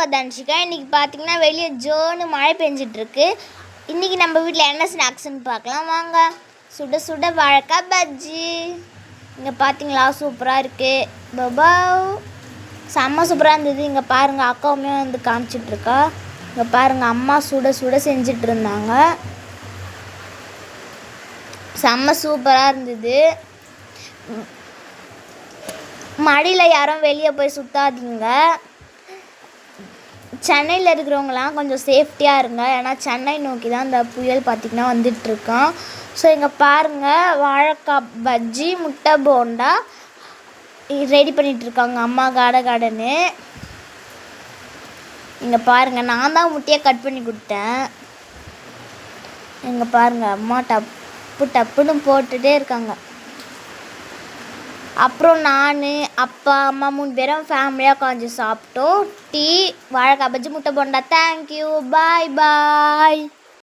உங்கள் தனுஷிகா இன்றைக்கி பார்த்தீங்கன்னா வெளியே ஜோனு மழை பெஞ்சிட்ருக்கு. இன்றைக்கி நம்ம வீட்டில் என்ன ஸ்நாக்ஸ்னு பார்க்கலாம் வாங்க. சுட சுட வாழைக்காய் பஜ்ஜி. இங்கே பார்த்தீங்களா சூப்பராக இருக்குது பபா செம்ம சூப்பராக இருந்தது. இங்கே பாருங்கள் அக்காவுமே வந்து காமிச்சிட்ருக்கா. இங்கே பாருங்கள் அம்மா சுட சுட செஞ்சிட்ருந்தாங்க. செம்ம சூப்பராக இருந்தது. மழையில் யாரும் வெளியே போய் சுத்தாதீங்க. சென்னையில் இருக்கிறவங்களாம் கொஞ்சம் சேஃப்டியாக இருங்க. ஏன்னா சென்னை நோக்கி தான் இந்த புயல் பார்த்திங்கன்னா வந்துட்டுருக்கான். ஸோ இங்கே பாருங்கள் வாழைக்காய் பஜ்ஜி முட்டை போண்டா ரெடி பண்ணிகிட்ருக்காங்க அம்மா காடை காடன்னு. இங்கே பாருங்கள் நான் தான் முட்டையை கட் பண்ணி கொடுத்தேன். இங்கே பாருங்கள் அம்மா டப்பு டப்புன்னு போட்டுகிட்டே இருக்காங்க. அப்புறம் நான் அப்பா அம்மா மூணு பேரும் ஃபேமிலியாக உட்காந்து சாப்பிட்டோம். டீ வாழைக்காய் பஜ்ஜி முட்டை போண்டா. தேங்க்யூ பாய் பாய்